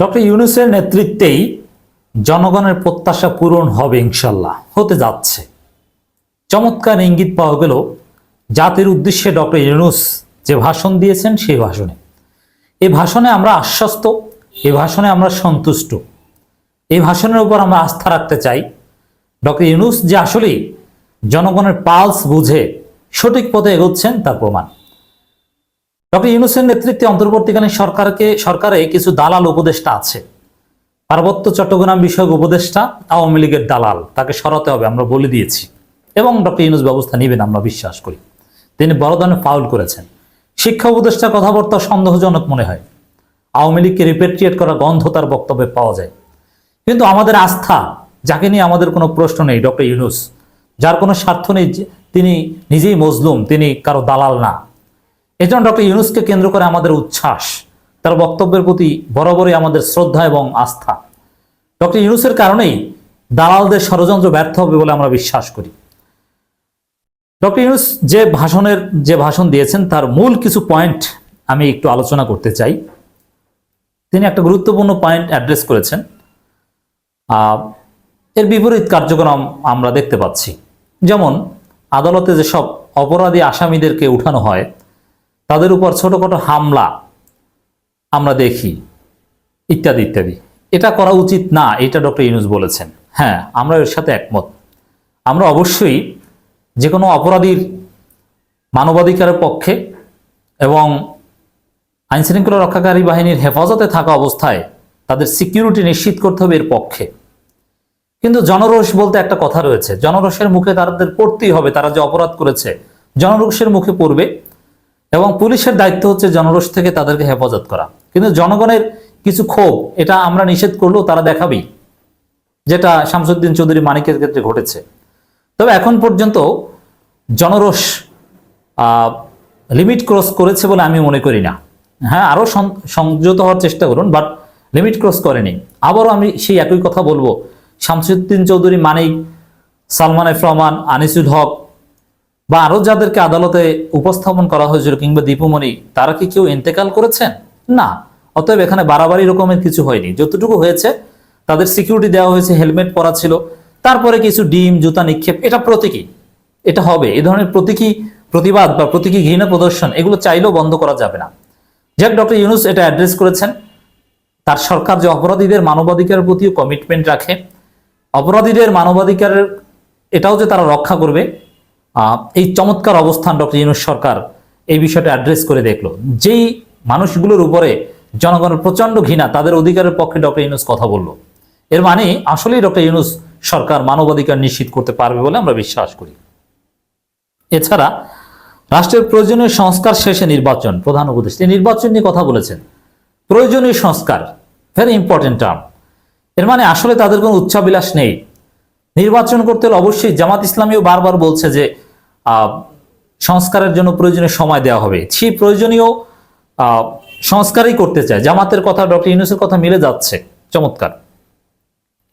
Doctor ইউনুসের নেতৃত্বেই জনগণের প্রত্যাশা পূরণ হবে ইনশাল্লাহ, হতে যাচ্ছে। চমৎকার ইঙ্গিত পাওয়া গেল জাতির উদ্দেশ্যে ডক্টর ইউনুস যে ভাষণ দিয়েছেন সেই ভাষণে। এই ভাষণে আমরা আশ্বস্ত, এ ভাষণে আমরা সন্তুষ্ট। এই ভাষণের উপর আমরা আস্থা রাখতে চাই। ডক্টর ইউনুস যে আসলেই জনগণের পালস বুঝে সঠিক পথে এগোচ্ছেন তার প্রমাণ। ডক্টর ইউনুসের নেতৃত্বে অন্তর্বর্তীকালীন সরকারকে, সরকারে কিছু দালাল উপদেষ্টা আছে। পার্বত্য চট্টগ্রাম বিষয়ক উপদেষ্টা আওয়ামী লীগের দালাল, তাকে সরাতে হবে, আমরা বলে দিয়েছি। এবং ডক্টর ইউনুস ব্যবস্থা নেবেন, আমরা বিশ্বাস করি। তিনি বড় ধরনের ফাউল করেছেন। শিক্ষা উপদেষ্টা কথাবার্তা সন্দেহজনক মনে হয়। আওয়ামী লীগকে রিপেট্রিয়েট করা গন্ধ তার বক্তব্যে পাওয়া যায়। কিন্তু আমাদের আস্থা, যাকে নিয়ে আমাদের কোনো প্রশ্ন নেই, ডক্টর ইউনুস, যার কোনো স্বার্থ নেই তিনি নিজেই মজলুম, তিনি কারও দালাল না। এজন্য ডক্টর ইউনুসকে কেন্দ্র করে আমাদের উচ্ছ্বাস, তার বক্তব্যের প্রতি বরাবরই আমাদের শ্রদ্ধা এবং আস্থা। ডক্টর ইউনুসের কারণেই দালালদের ষড়যন্ত্র ব্যর্থ হবে বলে আমরা বিশ্বাস করি। ডক্টর ইউনুস যে ভাষণের, যে ভাষণ দিয়েছেন, তার মূল কিছু পয়েন্ট আমি একটু আলোচনা করতে চাই। তিনি একটা গুরুত্বপূর্ণ পয়েন্ট অ্যাড্রেস করেছেন। এর বিপরীত কার্যক্রম আমরা দেখতে পাচ্ছি। যেমন, আদালতে যেসব অপরাধী আসামিদেরকে উঠানো হয় তাদের উপর ছোটখাটো হামলা আমরা দেখি, ইত্যাদি ইত্যাদি। এটা করা উচিত না, এটা ডক্টর ইউনুস বলেছেন। হ্যাঁ আমরা এর সাথে একমত। আমরা অবশ্যই যে কোনো অপরাধীর মানবাধিকারের পক্ষে এবং আইনশৃঙ্খলা রক্ষাকারী বাহিনীর হেফাজতে থাকা অবস্থায় তাদের সিকিউরিটি নিশ্চিত করতে হবে এর পক্ষে। কিন্তু জনরোষ বলতে একটা কথা রয়েছে, জনরোষের মুখে তাদের পড়তেই হবে, তারা যে অপরাধ করেছে, জনরোষের মুখে পড়বে এবং পুলিশের দায়িত্ব হচ্ছে জনরোষ থেকে তাদেরকে হেফাজত করা। কিন্তু জনগণের কিছু ক্ষোভ, এটা আমরা নিষেধ করলেও তারা দেখাবেই, যেটা শামসুদ্দিন চৌধুরী মানিকের ক্ষেত্রে ঘটেছে। তবে এখন পর্যন্ত জনরোষ লিমিট ক্রস করেছে বলে আমি মনে করি না। হ্যাঁ আরও সংযত হওয়ার চেষ্টা করুন, বাট লিমিট ক্রস করেনি। আবারও আমি সেই একই কথা বলব। শামসুদ্দিন চৌধুরী, মানিক, সালমান এফ রহমান, আনিসুল হক বা আরও যাদেরকে আদালতে উপস্থাপন করা হয়েছিল কিংবা দীপুমণি, তারা কি কেউ ইন্তেকাল করেছেন? না। অতএব এখানে বাড়াবাড়ি রকমের কিছু হয়নি। যতটুকু হয়েছে, তাদের সিকিউরিটি দেওয়া হয়েছে হেলমেট পরা ছিল। তারপরে কিছু ডিম, জুতা নিক্ষেপ, এটা প্রতীকী। এটা হবে। এ ধরনের প্রতীকী প্রতিবাদ বা প্রতীকী ঘৃণা প্রদর্শন, এগুলো চাইলেও বন্ধ করা যাবে না। যাক, ডক্টর ইউনুস এটা অ্যাড্রেস করেছেন। তার সরকার যে অপরাধীদের মানবাধিকারের প্রতিও কমিটমেন্ট রাখে, অপরাধীদের মানবাধিকারের, এটাও যে তারা রক্ষা করবে এই চমৎকার অবস্থান ডক্টর ইউনুস সরকার এই বিষয়টা অ্যাড্রেস করে দেখল। যেই মানুষগুলোর উপরে জনগণের প্রচণ্ড ঘৃণা, তাদের অধিকারের পক্ষে ডক্টর ইউনুস কথা বলল। এর মানে আসলেই ডক্টর ইউনুস সরকার মানবাধিকার নিশ্চিত করতে পারবে বলে আমরা বিশ্বাস করি। এছাড়া রাষ্ট্রের প্রয়োজনীয় সংস্কার শেষে নির্বাচন, প্রধান উপদেষ্টা নির্বাচন নিয়ে কথা বলেছেন। প্রয়োজনীয় সংস্কার ভেরি ইম্পর্টেন্ট টার্ম এর মানে আসলে তাদের কোনো উচ্চাবিলাস নেই। নির্বাচন করতে হলে অবশ্যই জামাত ইসলামীও বারবার বলছে যে সংস্কারের জন্য প্রয়োজনীয় সময় দেওয়া হবে। সেই প্রয়োজনীয় সংস্কারই করতে চায়। জামাতের কথা, ডক্টর ইউনুসের কথা মিলে যাচ্ছে। চমৎকার।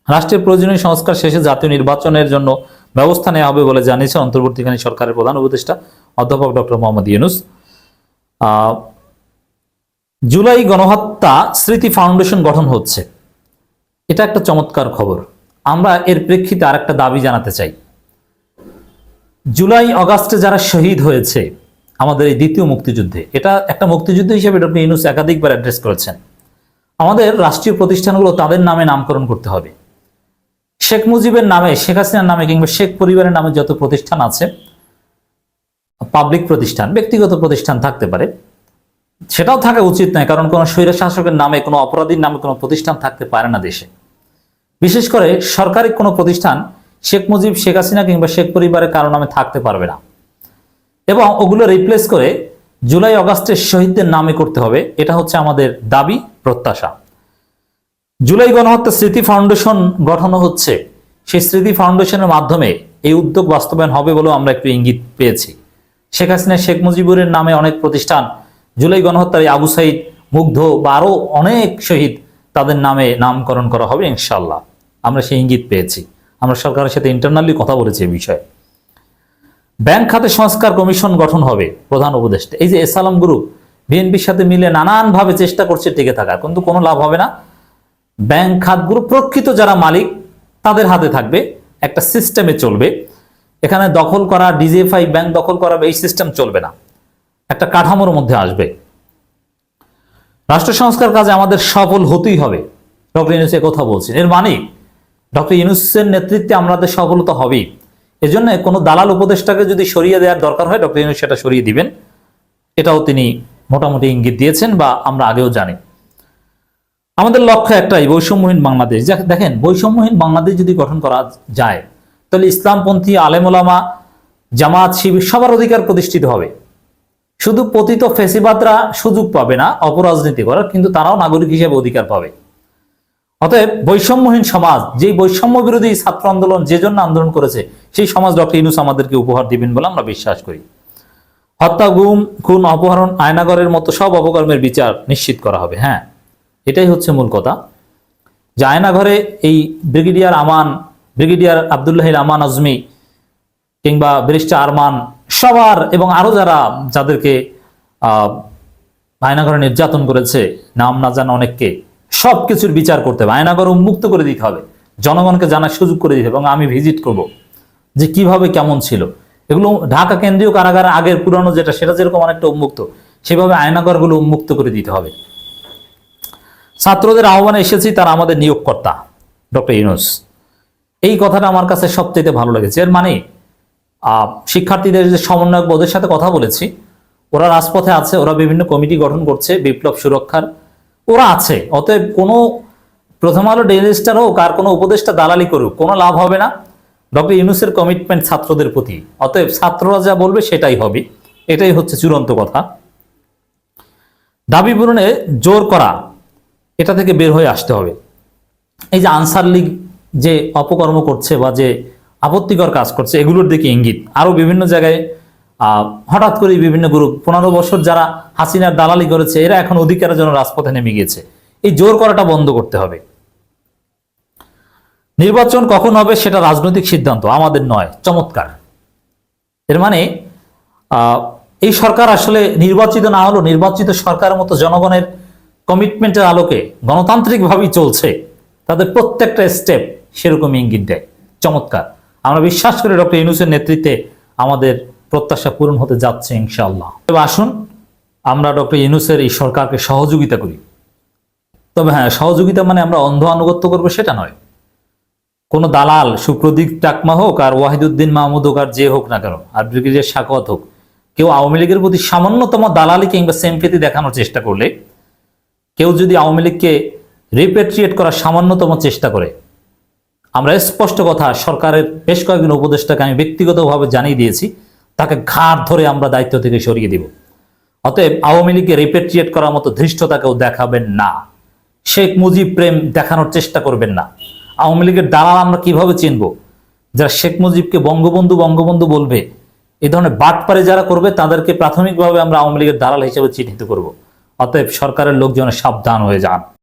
রাষ্ট্রের প্রয়োজনীয় সংস্কার শেষে জাতীয় নির্বাচনের জন্য ব্যবস্থা নেওয়া হবে বলে জানিয়েছে অন্তর্বর্তীকালীন সরকারের প্রধান উপদেষ্টা অধ্যাপক ডক্টর মোহাম্মদ ইউনুস। জুলাই গণহত্যা স্মৃতি ফাউন্ডেশন গঠন হচ্ছে। এটা একটা চমৎকার খবর। আমরা এর প্রেক্ষিতে আর একটা দাবি জানাতে চাই। জুলাই অগাস্টে যারা শহীদ হয়েছে, আমাদের এই দ্বিতীয় মুক্তিযুদ্ধে, এটা একটা মুক্তিযুদ্ধ হিসেবে ডক্টর ইউনুস একাধিকবার অ্যাড্রেস করেছেন। আমাদের রাষ্ট্রীয় প্রতিষ্ঠানগুলো তাদের নামে নামকরণ করতে হবে। শেখ মুজিবের নামে, শেখ হাসিনার নামে কিংবা শেখ পরিবারের নামে যত প্রতিষ্ঠান আছে পাবলিক প্রতিষ্ঠান, ব্যক্তিগত প্রতিষ্ঠান থাকতে পারে। সেটাও থাকা উচিত নয়, কারণ কোনো স্বৈর শাসকের নামে, কোনো অপরাধীর নামে কোনো প্রতিষ্ঠান থাকতে পারে না দেশে। বিশেষ করে সরকারি কোনো প্রতিষ্ঠান শেখ মুজিব, শেখ হাসিনা কিংবা শেখ পরিবারের কারও নামে থাকতে পারবে না। এবং ওগুলো রিপ্লেস করে জুলাই অগাস্টের শহীদদের নামে করতে হবে। এটা হচ্ছে আমাদের দাবি, প্রত্যাশা। জুলাই গণহত্যা স্মৃতি ফাউন্ডেশন গঠন হচ্ছে। সেই স্মৃতি ফাউন্ডেশনের মাধ্যমে এই উদ্যোগ বাস্তবায়ন হবে বলেও আমরা একটু ইঙ্গিত পেয়েছি। শেখ হাসিনা, শেখ মুজিবুরের নামে অনেক প্রতিষ্ঠান জুলাই গণহত্যার আবু সাইদ, মুগ্ধ বা আরও অনেক শহীদ তাদের নামে নামকরণ করা হবে ইনশাল্লাহ আমরা সেই ইঙ্গিত পেয়েছি। আমরা সরকারের সাথে ইন্টারনালি কথা বলেছি এই বিষয়ে। ব্যাংক খাতে সংস্কার কমিশন গঠন হবে প্রধান উপদেষ্টা। এই যে এসালাম গ্রুপ, বিএনপির সাথে মিলে নানানভাবে চেষ্টা করছে টিকে থাকার, কিন্তু কোনো লাভ হবে না। ব্যাংক খাতগুলো প্রকৃত যারা মালিক, তাদের হাতে থাকবে, একটা সিস্টেমে চলবে। এখানে দখল করা ডিজিএফআই ব্যাংক দখল করা, এই সিস্টেম চলবে না। একটা কাঠামোর মধ্যে আসবে। রাষ্ট্র সংস্কার কাজে আমাদের সফল হতেই হবে। ডক্টর কথা বলছেন। এর মানে ডক্টর ইউনুসের নেতৃত্বে আমাদের সফলতা হবেই। এজন্য কোনো দালাল উপদেষ্টাকে যদি সরিয়ে দেওয়ার দরকার হয়, ডক্টর ইউনুস সেটা সরিয়ে দিবেন। এটাও তিনি মোটামুটি ইঙ্গিত দিয়েছেন বা আমরা আগেও জানি। আমাদের লক্ষ্য একটাই, বৈষম্যহীন বাংলাদেশ। দেখেন, বৈষম্যহীন বাংলাদেশ যদি গঠন করা যায়, তাহলে ইসলামপন্থী আলেমোলামা, জামাত, শিবির সবার অধিকার প্রতিষ্ঠিত হবে। শুধু পতিত ফেসিবাদরা সুযোগ পাবে না অপরাজনীতি করার, কিন্তু তারাও নাগরিক হিসেবে অধিকার পাবে। অতএব বৈষম্যহীন সমাজ যেই বৈষম্য বিরোধী ছাত্র আন্দোলন যে জন্য আন্দোলন করেছে সেই সমাজ ডক্টর ইনুস আমাদেরকে উপহার দিবেন বলে আমরা বিশ্বাস করি। হত্যা গুম খুন অপহরণ আয়নাগরের মতো সব অপকর্মের বিচার নিশ্চিত করা হবে হ্যাঁ। এটাই হচ্ছে মূল কথা। যে আয়নাঘরে এই ব্রিগেডিয়ার আমান ব্রিগেডিয়ার আবদুল্লাহিল আমান আজমি কিংবা ব্যারিস্টার আরমান সবার এবং আরও যারা যাদেরকে আহ, আয়নাঘরে নির্যাতন করেছে নাম না জানা অনেককে সব কিছুর বিচার করতে হবে। আয়নাঘর উন্মুক্ত করে দিতে হবে। জনগণকে জানার সুযোগ করে দিতে হবে এবং আমি ভিজিট করব যে কীভাবে কেমন ছিল। এগুলো ঢাকা কেন্দ্রীয় কারাগার আগের পুরানো যেটা, সেটা যেরকম অনেকটা উন্মুক্ত, সেভাবে আয়নাঘরগুলো উন্মুক্ত করে দিতে হবে। ছাত্রদের আহ্বানে এসেছি তারা আমাদের নিয়োগকর্তা, ডক্টর ইউনুস। এই কথাটা আমার কাছে সবচেয়ে ভালো লেগেছে। এর মানে শিক্ষার্থীদের যে সমন্বয়ক ওদের সাথে কথা বলেছি, ওরা রাজপথে আছে, ওরা বিভিন্ন কমিটি গঠন করছে, বিপ্লব সুরক্ষার ওরা আছে, অতএব কোনো প্রথম আলো ডেলিস্টার হোক আর কোনো উপদেষ্টা দালালি করুক, কোনো লাভ হবে না। ডক্টর ইউনুসের কমিটমেন্ট ছাত্রদের প্রতি, অতএব ছাত্ররা যা বলবে সেটাই হবে। এটাই হচ্ছে চূড়ান্ত কথা। দাবি পূরণে জোর করা, এটা থেকে বের হয়ে আসতে হবে। এই যে আনসার লীগ যে অপকর্ম করছে বা যে আপত্তিকর কাজ করছে, এগুলোর দিকে ইঙ্গিত। আরও বিভিন্ন জায়গায় হঠাৎ করে বিভিন্ন গ্রুপ পনেরো বছর যারা হাসিনার দালালি করেছে, এরা এখন অধিকারের জন্য রাজপথে নেমে গিয়েছে। এই জোর করাটা বন্ধ করতে হবে। নির্বাচন কখন হবে সেটা রাজনৈতিক সিদ্ধান্ত, আমাদের নয়, চমৎকার। এর মানে এই সরকার আসলে নির্বাচিত না হলেও নির্বাচিত সরকারের মতো জনগণের কমিটমেন্টের আলোকে গণতান্ত্রিকভাবেই চলছে। তাদের প্রত্যেকটা স্টেপ সেরকম ইঙ্গিত দেয়। চমৎকার। আমরা বিশ্বাস করি ডক্টর ইউনুসের নেতৃত্বে আমাদের প্রত্যাশা পূরণ হতে যাচ্ছে ইনশাআল্লাহ। তবে আসুন, আমরা ডক্টর ইউনুসের এই সরকারকে সহযোগিতা করি। তবে হ্যাঁ সহযোগিতা মানে আমরা অন্ধ আনুগত্য করব সেটা নয়। কোনো দালাল, সুপ্রদীপ টাকমা হোক আর ওয়াহিদুদ্দিন মাহমুদ হোক আর যে হোক না কেন, আর ব্রিগেডিয়ার শাকওয়াত হোক, কেউ আওয়ামী লীগের প্রতি সামান্যতম দালালি কিংবা সেমফেতি দেখানোর চেষ্টা করলে, কেউ যদি আওয়ামী লীগকে রিপেট্রিয়েট করার সামান্যতম চেষ্টা করে, আমরা স্পষ্ট কথা, সরকারের বেশ কয়েকজন উপদেষ্টাকে আমি ব্যক্তিগতভাবে জানিয়ে দিয়েছি তাকে ঘাড় ধরে আমরা দায়িত্ব থেকে সরিয়ে দিব। অতএব আওয়ামী লীগকে রিপেট্রিয়েট করার মতো ধৃষ্টতা কেউ দেখাবেন না। শেখ মুজিব প্রেম দেখানোর চেষ্টা করবেন না। আওয়ামী লীগের দালাল আমরা কীভাবে চিনব? যারা শেখ মুজিবকে বঙ্গবন্ধু বঙ্গবন্ধু বলবে এই ধরনের বাটপারে যারা করবে, তাদেরকে প্রাথমিকভাবে আমরা আওয়ামী লীগের দালাল হিসেবে চিহ্নিত করব। অতএব সরকারের লোকজন সাবধান হয়ে যান।